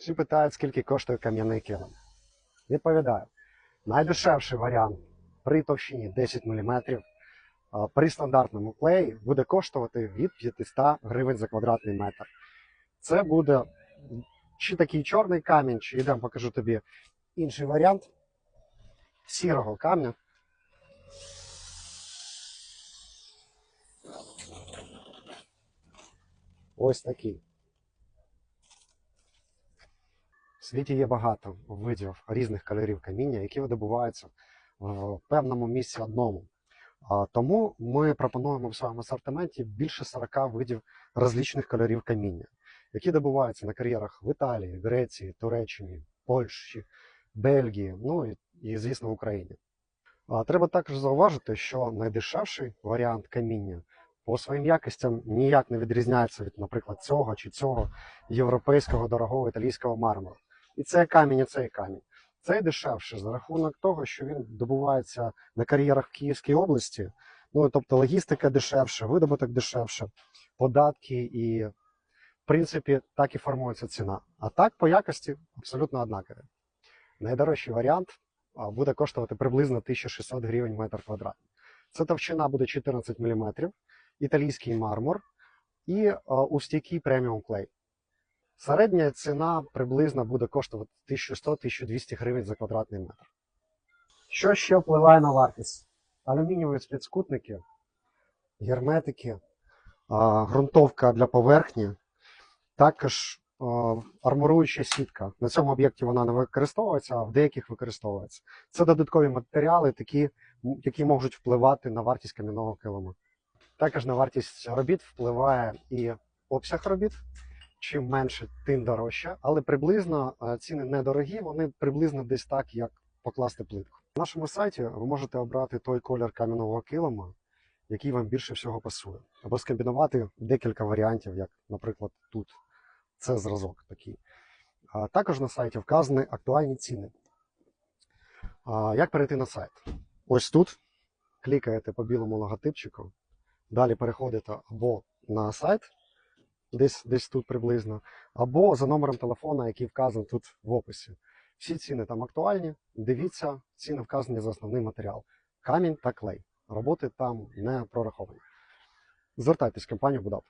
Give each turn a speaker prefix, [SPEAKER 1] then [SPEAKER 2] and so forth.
[SPEAKER 1] Всі питають, скільки коштує кам'яний килим. Відповідаю, найдешевший варіант при товщині 10 мм при стандартному клеї буде коштувати від 500 гривень за квадратний метр. Це буде чи такий чорний камінь, чи йдемо покажу тобі інший варіант сірого камня. Ось такий. В світі є багато видів різних кольорів каміння, які видобуваються в певному місці одному. Тому ми пропонуємо в своєму асортименті більше 40 видів розличних кольорів каміння, які добуваються на кар'єрах в Італії, Греції, Туреччині, Польщі, Бельгії, ну і, і звісно, в Україні. Треба також зауважити, що найдешевший варіант каміння по своїм якостям ніяк не відрізняється від, наприклад, цього чи цього європейського дорогого італійського мармуру. І це камінь, і цей камінь. Цей дешевше за рахунок того, що він добувається на кар'єрах в Київській області. Ну тобто логістика дешевше, видобуток дешевше, податки і, в принципі, так і формується ціна. А так по якості абсолютно однакові. Найдорожчий варіант буде коштувати приблизно 1600 гривень метр квадратний. Це товщина буде 14 мм, італійський мармур і устійкий преміум клей. Середня ціна приблизно буде коштувати 1100-1200 гривень за квадратний метр. Що ще впливає на вартість? Алюмінієві спецкутники, герметики, ґрунтовка для поверхні, також армуруюча сітка. На цьому об'єкті вона не використовується, а в деяких використовується. Це додаткові матеріали, такі, які можуть впливати на вартість кам'яного килиму. Також на вартість робіт впливає і обсяг робіт. Чим менше, тим дорожче, але приблизно е, ціни недорогі, вони приблизно десь так, як покласти плитку. На нашому сайті ви можете обрати той колір кам'яного килима, який вам більше всього пасує, або скомбінувати декілька варіантів, як, наприклад, тут. Це зразок такий. Також на сайті вказані актуальні ціни. Як перейти на сайт? Ось тут клікаєте по білому логотипчику, далі переходите або на сайт, десь, десь тут приблизно, або за номером телефона, який вказаний тут в описі. Всі ціни там актуальні. Дивіться, ціни вказані за основний матеріал: камінь та клей. Роботи там не прораховані. Звертайтесь в компанію Будап.